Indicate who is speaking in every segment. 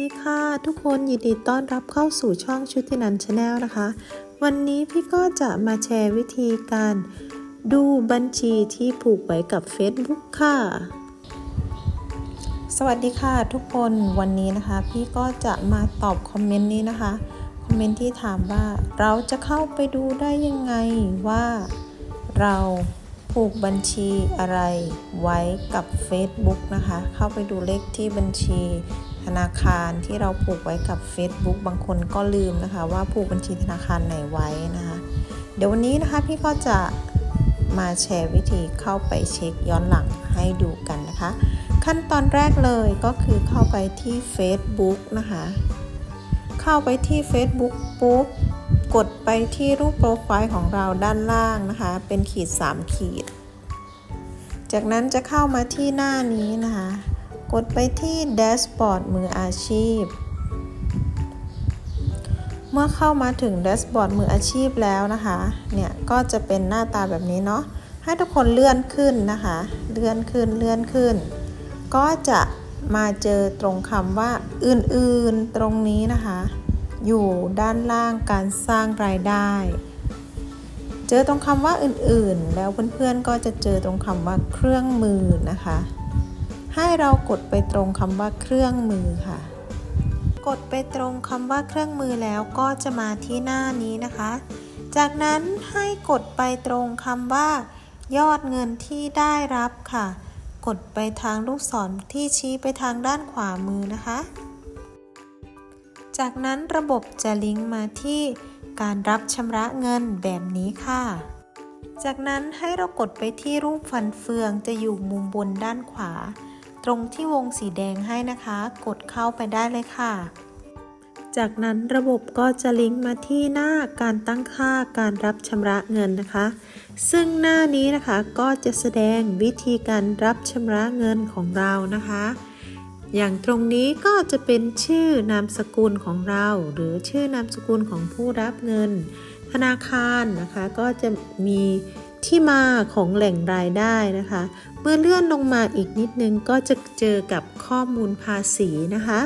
Speaker 1: ดีค่ะ ทุกคนยินดีต้อนรับเข้าสู่ช่องชุตินันชาแนลนะคะ วันนี้พี่ก็จะมาแชร์วิธีการดูบัญชีที่ผูกไว้กับ Facebook ค่ะ สวัสดีค่ะทุกคนวันนี้นะคะ พี่ก็จะมาตอบคอมเมนต์นี้นะคะ คอมเมนต์ที่ถามว่าเราจะเข้าไปดูได้ยังไงว่าเรา ผูกบัญชีอะไรไว้กับ Facebook นะคะ เข้าไปดูเลขที่บัญชีธนาคารที่เราผูกไว้กับ Facebook บางคนก็ลืมนะคะ ว่าผูกบัญชีธนาคารไหนไว้นะคะ เดี๋ยววันนี้นะคะพี่ก็จะมาแชร์วิธีเข้าไปเช็คย้อนหลังให้ดูกันนะคะ ขั้นตอนแรกเลยก็คือเข้าไปที่ Facebook นะคะ เข้าไปที่ Facebook ปุ๊บ กดไปที่รูปโปรไฟล์ของเราด้านล่างนะคะ เป็นขีด 3 ขีด จากนั้นจะเข้ามาที่หน้านี้นะคะ กดไปที่แดชบอร์ดมืออาชีพ เมื่อเข้ามาถึงแดชบอร์ดมืออาชีพแล้วนะคะ เนี่ยก็จะเป็นหน้าตาแบบนี้เนาะ ให้ทุกคนเลื่อนขึ้นนะคะ เลื่อนขึ้น เลื่อนขึ้น ก็จะมาเจอตรงคำว่าอื่นๆตรงนี้นะคะ อยู่ด้านล่างการสร้างรายได้ เจอตรงคำว่าอื่นๆ แล้วเพื่อนๆก็จะเจอตรงคำว่าเครื่องมือนะคะ ให้เรากดไปตรงคำว่าเครื่องมือค่ะ กดไปตรงคำว่าเครื่องมือแล้วก็จะมาที่หน้านี้นะคะ จากนั้นให้กดไปตรงคำว่า ยอดเงินที่ได้รับค่ะ กดไปทางลูกศรที่ชี้ไปทางด้านขวามือนะคะ จากนั้นระบบจะลิงก์มาที่การรับชำระเงินแบบนี้ค่ะ จากนั้นให้เรากดไปที่รูปฟันเฟืองจะอยู่มุมบนด้านขวา ตรงที่วงสีแดงให้นะคะ กดเข้าไปได้เลยค่ะ จากนั้นระบบก็จะลิงก์มาที่หน้าการตั้งค่าการรับชำระเงินนะคะ ซึ่งหน้านี้นะคะก็จะแสดงวิธีการรับชำระเงินของเรานะคะ อย่างตรงนี้ก็จะเป็นชื่อนามสกุลของเรา หรือชื่อนามสกุลของผู้รับเงิน ธนาคารนะคะก็จะมีที่มาของแหล่งรายได้นะคะ เมื่อเลื่อนลงมาอีกนิดนึงก็จะเจอกับข้อมูลภาษีนะคะ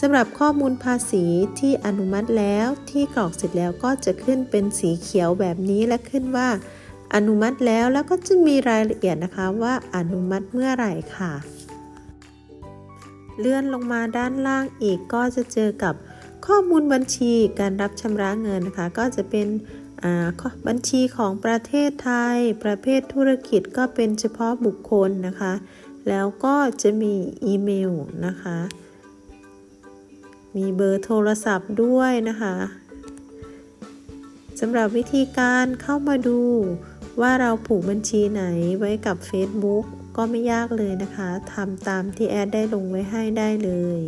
Speaker 1: สำหรับข้อมูลภาษีที่อนุมัติแล้วที่กรอกเสร็จแล้วก็จะขึ้นเป็นสีเขียวแบบนี้และขึ้นว่า อนุมัติแล้วแล้วก็จะมีรายละเอียดนะคะว่าอนุมัติเมื่อไหร่ค่ะ เลื่อนลงมาด้านล่างอีกก็จะเจอกับข้อมูลบัญชีการรับชำระเงินนะคะ ก็จะเป็นบัญชีของประเทศไทย ประเภทธุรกิจก็เป็นเฉพาะบุคคลนะคะ แล้วก็จะมีอีเมลนะคะ มีเบอร์โทรศัพท์ด้วยนะคะสำหรับวิธีการเข้ามาดูว่าเราผูกบัญชีไหนไว้กับ Facebook ก็ไม่ยากเลยนะคะทำตามที่แอดได้ลงไว้ให้ได้เลย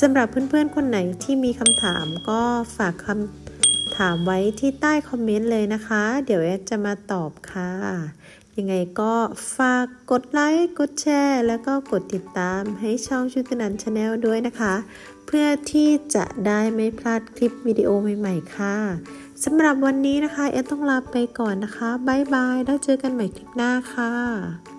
Speaker 1: สำหรับเพื่อนๆ คนไหนที่มีคำถามก็ฝากคำถามไว้ที่ใต้คอมเมนต์เลยนะคะ เดี๋ยวแอดจะมาตอบค่ะ ยังไงก็ฝากกดไลค์ กดแชร์ แล้วก็กดติดตามให้ช่องชุตินันชาแนลด้วยนะคะ เพื่อที่จะได้ไม่พลาดคลิปวิดีโอใหม่ๆ ค่ะ สำหรับวันนี้นะคะ เอต้องลาไปก่อนนะคะบ๊ายบาย แล้วเจอกันใหม่คลิปหน้าค่ะ